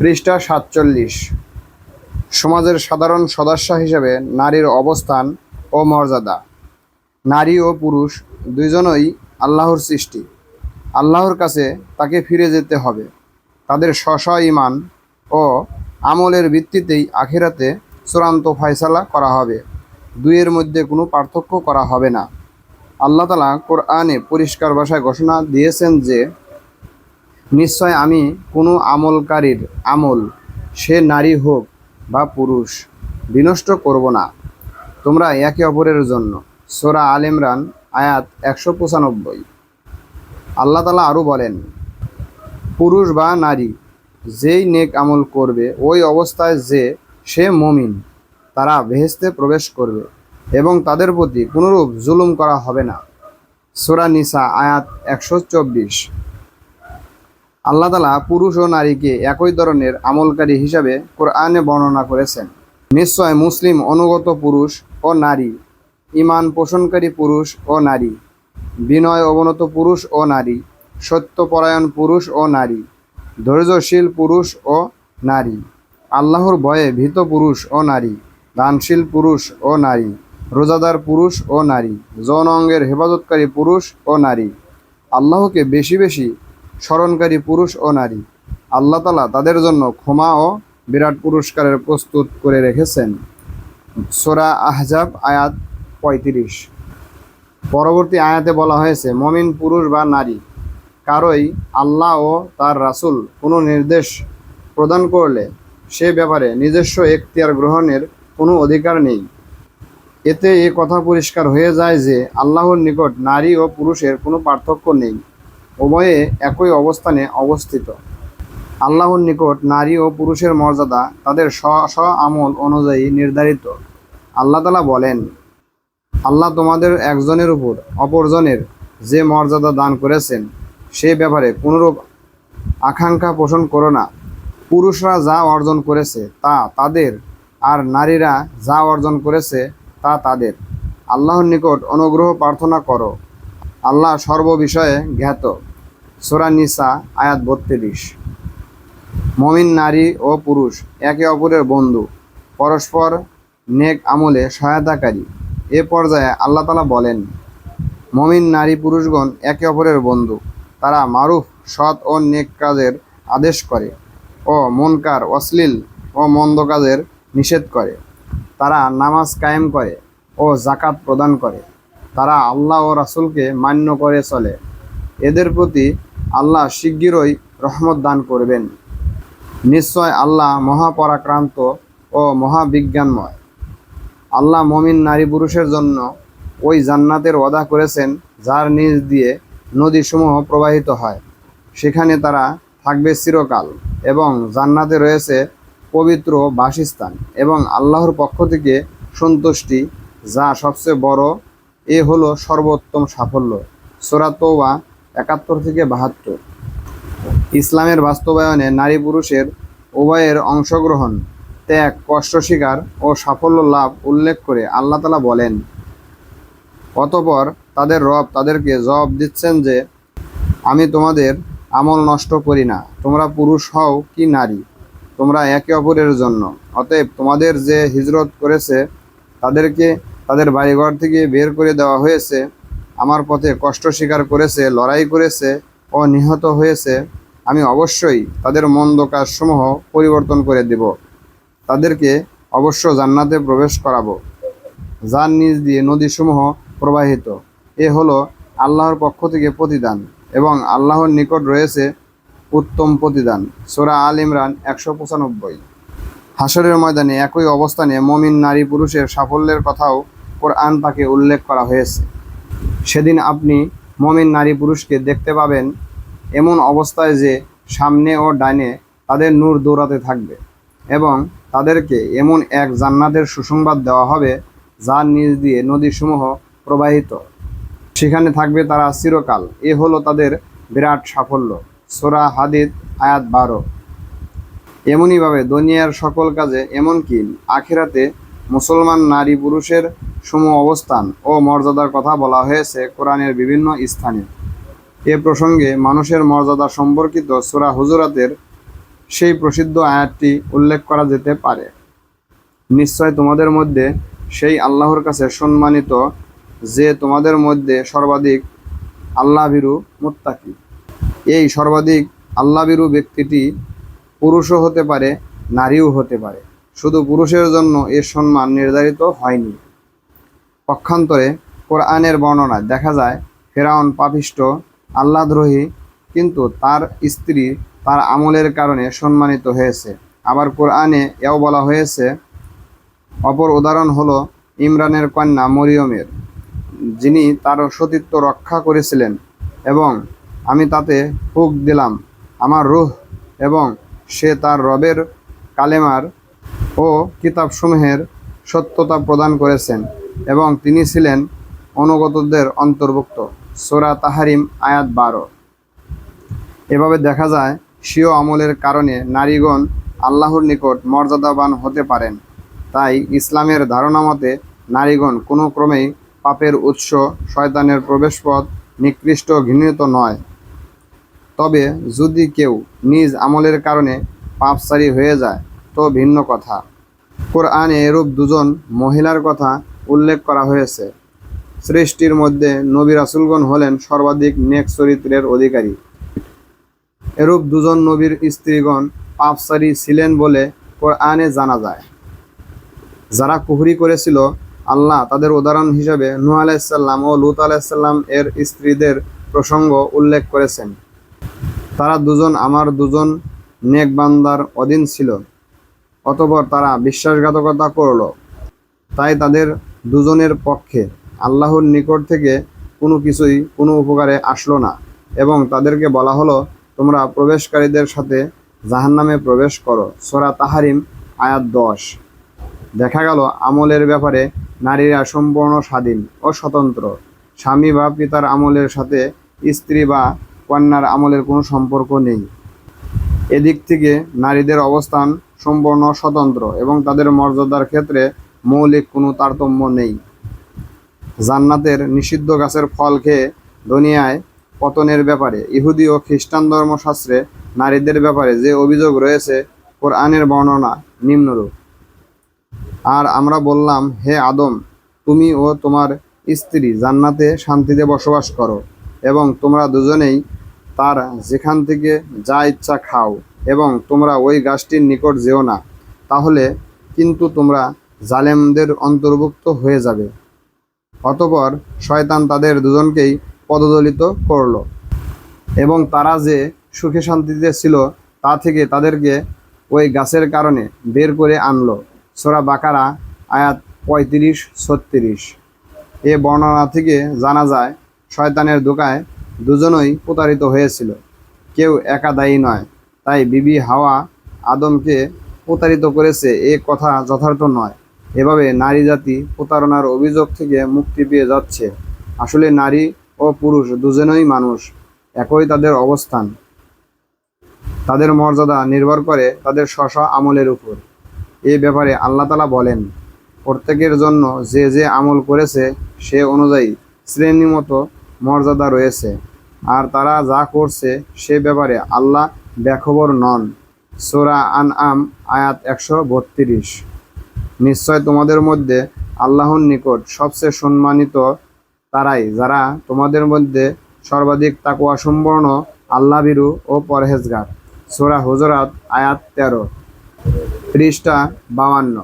পৃষ্ঠা সাতচল্লিশ। সমাজের সাধারণ সদস্য হিসেবে নারীর অবস্থান ও মর্যাদা। নারী ও পুরুষ দুইজনই আল্লাহর সৃষ্টি। আল্লাহর কাছে তাকে ফিরে যেতে হবে। তাদের স্ব ইমান ও আমলের ভিত্তিতেই আখেরাতে চূড়ান্ত ফয়সালা করা হবে। দুইয়ের মধ্যে কোনো পার্থক্য করা হবে না। আল্লাহ তালা কোরআনে পরিষ্কার ভাষায় ঘোষণা দিয়েছেন যে নিশ্চয় আমি কোনো আমলকারীর আমল, সে নারী হোক বা পুরুষ, বিনষ্ট করব না। তোমরা একে অপরের জন্য। সোরা আল ইমরান, আয়াত একশো পঁচানব্বই। আল্লাহ তালা আরও বলেন, পুরুষ বা নারী, যেই নেক আমল করবে, ওই অবস্থায় যে সে মমিন, তারা বেহেস্তে প্রবেশ করবে এবং তাদের প্রতি কোনোরূপ জুলুম করা হবে না। সোরা নিসা, আয়াত একশো চব্বিশ। আল্লাহ তালা পুরুষ ও নারীকে একই ধরনের আমলকারী হিসাবে কোরআনে বর্ণনা করেছেন নিশ্চয় মুসলিম অনুগত পুরুষ ও নারী ইমান পোষণকারী পুরুষ ও নারী বিনয় অবনত পুরুষ ও নারী সত্যপরায়ণ পুরুষ ও নারী ধৈর্যশীল পুরুষ ও নারী আল্লাহর ভয়ে ভীত পুরুষ ও নারী দানশীল পুরুষ ও নারী রোজাদার পুরুষ ও নারী যৌন অঙ্গের হেফাজতকারী পুরুষ ও নারী আল্লাহকে বেশি বেশি স্মরণকারী পুরুষ ও নারী। আল্লাহ তালা তাদের জন্য ক্ষমা ও বিরাট পুরস্কারের প্রস্তুত করে রেখেছেন। সোরা আহজাব, আয়াত পঁয়ত্রিশ। পরবর্তী আয়াতে বলা হয়েছে, মমিন পুরুষ বা নারী, কারোই আল্লাহ ও তার রাসূল কোনো নির্দেশ প্রদান করলে সে ব্যাপারে নিজস্ব এখতিয়ার গ্রহণের কোনো অধিকার নেই। এতে এ কথা পরিষ্কার হয়ে যায় যে আল্লাহর নিকট নারী ও পুরুষের কোনো পার্থক্য নেই। উভয়ে একই অবস্থানে অবস্থিত। আল্লাহর নিকট নারী ও পুরুষের মর্যাদা তাদের স্ব স্ব আমল অনুযায়ী নির্ধারিত। আল্লাহ তালা বলেন, আল্লাহ তোমাদের একজনের উপর অপরজনের যে মর্যাদা দান করেছেন, সে ব্যাপারে কোনোরূপ আকাঙ্ক্ষা পোষণ করো না। পুরুষরা যা অর্জন করেছে তা তাদের, আর নারীরা যা অর্জন করেছে তা তাদের। আল্লাহর নিকট অনুগ্রহ প্রার্থনা করো। আল্লাহ সর্ববিষয়ে জ্ঞাত। সোরা নিসা, আয়াত বত্রিশ। মমিন নারী ও পুরুষ, একে অপরের বন্ধু, পরস্পর নেক আমলে সহায়তাকারী। এ পর্যায়ে আল্লাহ তালা বলেন, মমিন নারী পুরুষগণ একে অপরের বন্ধু, তারা মারুফ, সৎ ও নেক কাজের আদেশ করে ও মনকার, অশ্লীল ও মন্দ কাজের নিষেধ করে। তারা নামাজ কায়েম করে ও জাকাত প্রদান করে। তারা আল্লাহ ও রাসূলকে মান্য করে চলে। এদের প্রতি আল্লাহ শিগগিরই রহমত দান করবেন। নিশ্চয় আল্লাহ মহাপরাক্রান্ত ও মহাবিজ্ঞানময়। আল্লাহ মমিন নারী পুরুষের জন্য ওই জান্নাতের ওয়াদা করেছেন, যার নিজ দিয়ে নদীসমূহ প্রবাহিত হয়। সেখানে তারা থাকবে চিরকাল এবং জান্নাতে রয়েছে পবিত্র বাসস্থান এবং আল্লাহর পক্ষ থেকে সন্তুষ্টি, যা সবচেয়ে বড়, এ হলো সর্বোত্তম সাফল্য। সোরা একাত্তর থেকে বাহাত্তর। ইসলামের বাস্তবায়নে নারী পুরুষের উভয়ের অংশগ্রহণ, ত্যাগ, কষ্ট স্বীকার ও সাফল্য লাভ উল্লেখ করে আল্লাহ তালা বলেন। অতপর তাদের রব তাদেরকে জবাব দিচ্ছেন যে, আমি তোমাদের আমল নষ্ট করি না। তোমরা পুরুষ হও কি নারী? তোমরা একে অপরের জন্য। অতএব তোমাদের যে হিজরত করেছে, তাদেরকে, তাদের বাড়িঘর থেকে বের করে দেওয়া হয়েছে। আমার পথে কষ্ট স্বীকার করেছে, লড়াই করেছে ও নিহত হয়েছে, আমি অবশ্যই তাদের মন্দ কাজসমূহ পরিবর্তন করে দেব। তাদেরকে অবশ্য জান্নাতে প্রবেশ করাবো। যার নিজ দিয়ে নদীসমূহ প্রবাহিত, এ হলো আল্লাহর পক্ষ থেকে প্রতিদান এবং আল্লাহর নিকট রয়েছে উত্তম প্রতিদান। সোরা আল ইমরান একশো পঁচানব্বই। হাসরের ময়দানে একই অবস্থানে মমিন নারী পুরুষের সাফল্যের কথাও কোরআন পাকে উল্লেখ করা হয়েছে। সেদিন আপনি মমিন নারী পুরুষকে দেখতে পাবেন এমন অবস্থায় যে সামনে ও ডাইনে তাদের নূর দৌড়াতে থাকবে এবং তাদেরকে এমন এক জান্নাতের সুসংবাদ দেওয়া হবে যার নিজ দিয়ে নদীসমূহ প্রবাহিত। সেখানে থাকবে তারা চিরকাল। এ হলো তাদের বিরাট সাফল্য। সোরা হাদিদ, আয়াত বারো। এমনইভাবে দুনিয়ার সকল কাজে এমনকি আখেরাতে মুসলমান নারী পুরুষের সম অবস্থান ও মর্যাদার কথা বলা হয়েছে কোরআনের বিভিন্ন স্থানে। এ প্রসঙ্গে মানুষের মর্যাদা সম্পর্কিত সূরা হুজুরাতের সেই প্রসিদ্ধ আয়াতটি উল্লেখ করা যেতে পারে। নিশ্চয় তোমাদের মধ্যে সেই আল্লাহর কাছে সম্মানিত যে তোমাদের মধ্যে সর্বাধিক আল্লাহভীরু মুত্তাকি। এই সর্বাধিক আল্লাহভীরু ব্যক্তিটি পুরুষও হতে পারে, নারীও হতে পারে। শুধু পুরুষের জন্য এর সম্মান নির্ধারিত হয়নি। পক্ষান্তরে কোরআনের বর্ণনায় দেখা যায়, ফেরাউন পাপিষ্ট, আল্লাহদ্রোহী, কিন্তু তার স্ত্রী তার আমলের কারণে সম্মানিত হয়েছে। আবার কোরআনে এও বলা হয়েছে, অপর উদাহরণ হলো ইমরানের কন্যা মরিয়মের। যিনি তার সতীত্ব রক্ষা করেছিলেন এবং আমি তাতে ফুক দিলাম, আমার রুহ এবং সে তার রবের কালেমার ও কিতাবসমূহের সত্যতা প্রদান করেছেন। এবং তিনি ছিলেন অনুগতদের অন্তর্ভুক্ত। সোরা তাহারিম, আয়াত বারো। এভাবে দেখা যায়, স্বীয় আমলের কারণে নারীগণ আল্লাহর নিকট মর্যাদাবান হতে পারেন। তাই ইসলামের ধারণা মতে, নারীগণ কোনো ক্রমেই পাপের উৎস, শয়তানের প্রবেশপথ, নিকৃষ্ট, ঘৃণিত নয়। তবে যদি কেউ নিজ আমলের কারণে পাপসারী হয়ে যায়, তো ভিন্ন কথা। কোরআনে এরূপ দুজন মহিলার কথা উল্লেখ করা হয়েছে। সৃষ্টির মধ্যে নবী রাসুলগণ হলেন সর্বাধিক নেক চরিত্রের অধিকারী। এরূপ দুজন নবীর স্ত্রীগণ পাপসারী ছিলেন বলে কোরআনে জানা যায়। যারা কুহরি করেছিল, আল্লাহ তাদের উদাহরণ হিসেবে নূহ আলাইসাল্লাম ও লুত আলাইসাল্লাম এর স্ত্রীদের প্রসঙ্গ উল্লেখ করেছেন। তারা দুজন আমার দুজন নেক বান্দার অধীন ছিল, অতপর তারা বিশ্বাসঘাতকতা করল। তাই তাদের দুজনের পক্ষে আল্লাহর নিকট থেকে কোনো কিছুই, কোনো উপকারে আসলো না এবং তাদেরকে বলা হলো, তোমরা প্রবেশকারীদের সাথে জাহান্নামে প্রবেশ করো। সোরা তাহারিম, আয়াত দশ। দেখা গেল, আমলের ব্যাপারে নারীরা সম্পূর্ণ স্বাধীন ও স্বতন্ত্র। স্বামী বা পিতার আমলের সাথে স্ত্রী বা কন্যার আমলের কোনো সম্পর্ক নেই। এদিক থেকে নারীদের অবস্থান সম্পূর্ণ স্বতন্ত্র এবং তাদের মর্যাদার ক্ষেত্রে মৌলিক কোনো তারতম্য নেই। জান্নাতের নিষিদ্ধ গাছের ফল খেয়ে দুনিয়ায় পতনের ব্যাপারে, ইহুদি ও খ্রিস্টান ধর্মশাস্ত্রে নারীদের ব্যাপারে যে অভিযোগ রয়েছে, কোরআনের বর্ণনা নিম্নরূপ। আর আমরা বললাম, হে আদম, তুমি ও তোমার স্ত্রী জান্নাতে শান্তিতে বসবাস করো এবং তোমরা দুজনেই তার যেখান থেকে যা ইচ্ছা খাও এবং তোমরা ওই গাছটির নিকট যেও না। তাহলে কিন্তু তোমরা জালেমদের অন্তর্ভুক্ত হয়ে যাবে। অতপর শয়তান তাদের দুজনকেই পদদলিত করল এবং তারা যে সুখে শান্তিতে ছিল তা থেকে তাদেরকে ওই গাছের কারণে বের করে আনলো। সোরা বাকারা, আয়াত পঁয়ত্রিশ, ছত্রিশ। এ বর্ণনা থেকে জানা যায়, শয়তানের দোকায় দুজনই প্রতারিত হয়েছিল। কেউ একা দায়ী নয়, তাই বিবি হাওয়া আদমকে প্রতারিত করেছে, এ কথা যথার্থ নয়। এভাবে নারী জাতি প্রতারণার অভিযোগ থেকে মুক্তি পেয়ে যাচ্ছে। আসলে নারী ও পুরুষ দুজনেই মানুষ, একই তাদের অবস্থান। তাদের মর্যাদা নির্ভর করে তাদের স্ব আমলের উপর। এ ব্যাপারে আল্লাহ তালা বলেন, প্রত্যেকের জন্য যে যে আমল করেছে সে অনুযায়ী শ্রেণীমতো মর্যাদা রয়েছে, আর তারা যা করছে সে ব্যাপারে আল্লাহ বেখবর নন। সোরা আন আম আয়াত একশো বত্রিশ। নিশ্চয় তোমাদের মধ্যে আল্লাহর নিকট সবচেয়ে সম্মানিত তারাই, যারা তোমাদের মধ্যে সর্বাধিক তাকুয়া সম্পন্ন আল্লাভীরু ও পরহেজগার। সোরা হুজরাত আয়াত তেরো, পৃষ্ঠা বাউান্ন